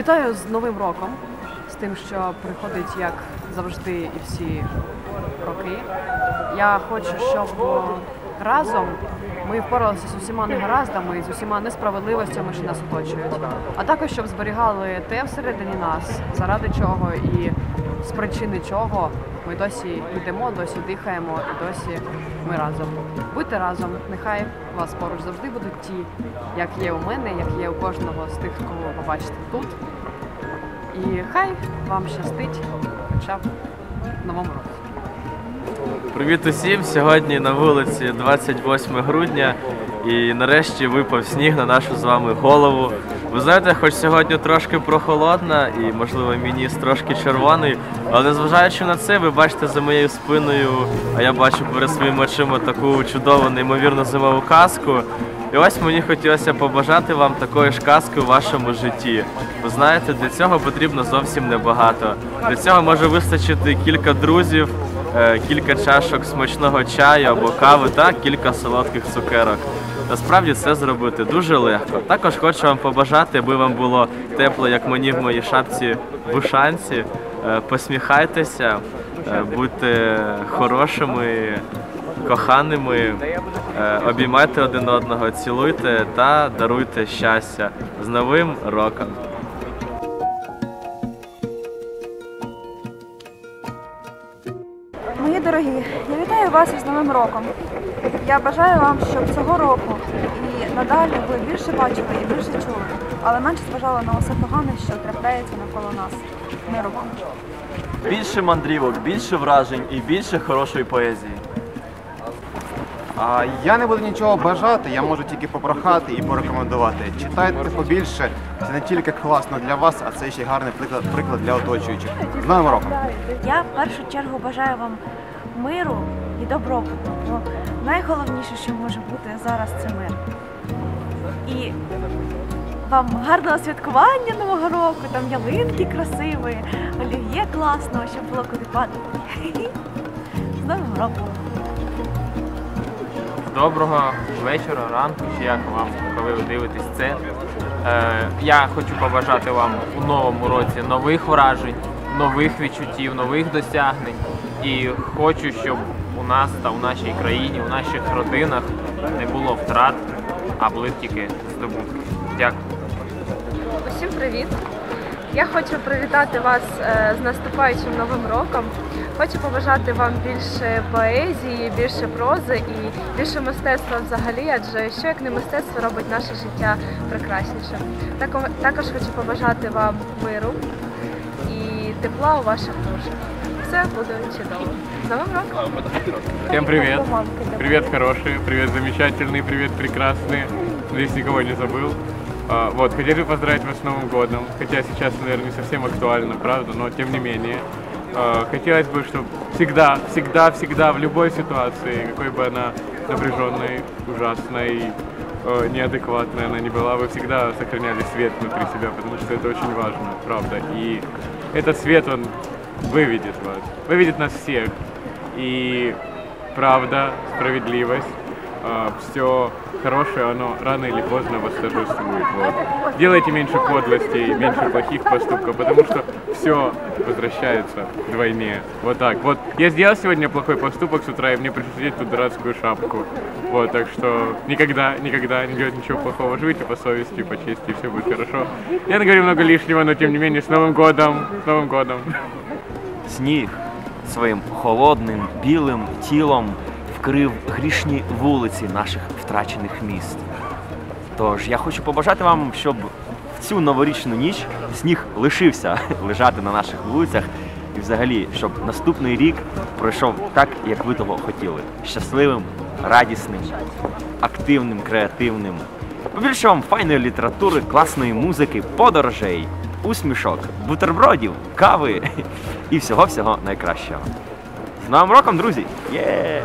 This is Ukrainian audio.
Вітаю з Новим роком, з тим, що приходить як завжди і всі роки. Я хочу, щоб разом ми впоралися з усіма негараздами, з усіма несправедливостями, що нас оточують. А також щоб зберігали те всередині нас, заради чого і з причини чого ми досі йдемо, досі дихаємо і досі ми разом. Будьте разом, нехай вас поруч завжди будуть ті, як є у мене, як є у кожного з тих, кого ви побачите тут. І хай вам щастить, хоча б в новому році. Привіт усім! Сьогодні на вулиці 28 грудня і нарешті випав сніг на нашу з вами голову. Ви знаєте, хоч сьогодні трошки прохолодна і, можливо, мініс трошки червоний, але незважаючи на це, ви бачите за моєю спиною, а я бачу перед своїми очима таку чудову, неймовірну зимову казку. І ось мені хотілося побажати вам такої ж казки у вашому житті. Ви знаєте, для цього потрібно зовсім небагато. Для цього може вистачити кілька друзів, кілька чашок смачного чаю або кави та кілька солодких цукерок. Насправді це зробити дуже легко. Також хочу вам побажати, аби вам було тепло, як мені в моїй шапці в ушанці. Е, Посміхайтеся, е, будьте хорошими, коханими, е, обіймайте один одного, цілуйте та даруйте щастя. З Новим роком! Мої дорогі, я вітаю вас із Новим роком. Я бажаю вам, щоб цього року і надалі ви більше бачили і більше чули, але менше зважали на усе погане, що трапляється навколо нас. Миру вам. Більше мандрівок, більше вражень і більше хорошої поезії. А я не буду нічого бажати, я можу тільки попрохати і порекомендувати. Читайте побільше, це не тільки класно для вас, а це ще й гарний приклад, приклад для оточуючих. З Новим роком! Я в першу чергу бажаю вам миру і добробуту. Бо найголовніше, що може бути зараз, це мир. І вам гарного святкування Нового року, там ялинки красиві, олів'є класного, щоб було куди падати. З Новим роком! Доброго вечора, ранку, чи як вам, коли ви дивитесь це. Е, я хочу побажати вам у новому році нових вражень, нових відчуттів, нових досягнень. І хочу, щоб у нас та у нашій країні, у наших родинах не було втрат, а були тільки здобутки. Дякую. Усім привіт! Я хочу привітати вас е, з наступаючим новим роком. Хочу побажати вам більше поезії, більше прози і більше мистецтва взагалі, адже що як не мистецтво робить наше життя прекраснішим. Також хочу побажати вам миру і тепла у ваших душах. Все буде чудово. Всем привет. Привет хорошие, привет замечательные, привет прекрасные. Надеюсь, никого не забыл. А, Вот, хотели поздравить вас с Новым годом, хотя сейчас, наверное, не совсем актуально, правда, но тем не менее. А, Хотелось бы, чтобы всегда, всегда, всегда, в любой ситуации, какой бы она напряженной, ужасной, э, неадекватной она не была, вы всегда сохраняли свет внутри себя, потому что это очень важно, правда. И этот свет, он выведет вас, выведет нас всех. И правда, справедливость, все хорошее, оно рано или поздно восторжествует. Вот. Делайте меньше подлостей, меньше плохих поступков, потому что все возвращается вдвойне. Вот так. Вот я сделал сегодня плохой поступок с утра, и мне пришлось одеть ту дурацкую шапку. Вот, так что никогда, никогда не делать ничего плохого. Живите по совести, по чести, и все будет хорошо. Я наговорил много лишнего, но тем не менее, с Новым годом, с Новым годом. Сніг своїм холодним білим тілом вкрив грішні вулиці наших втрачених міст. Тож я хочу побажати вам, щоб в цю новорічну ніч сніг лишився лежати на наших вулицях, і взагалі, щоб наступний рік пройшов так, як ви того хотіли. Щасливим, радісним, активним, креативним. Побільше вам файної літератури, класної музики, подорожей, усмішок, бутербродів, кави і всього-всього найкращого. З Новим роком, друзі! Є!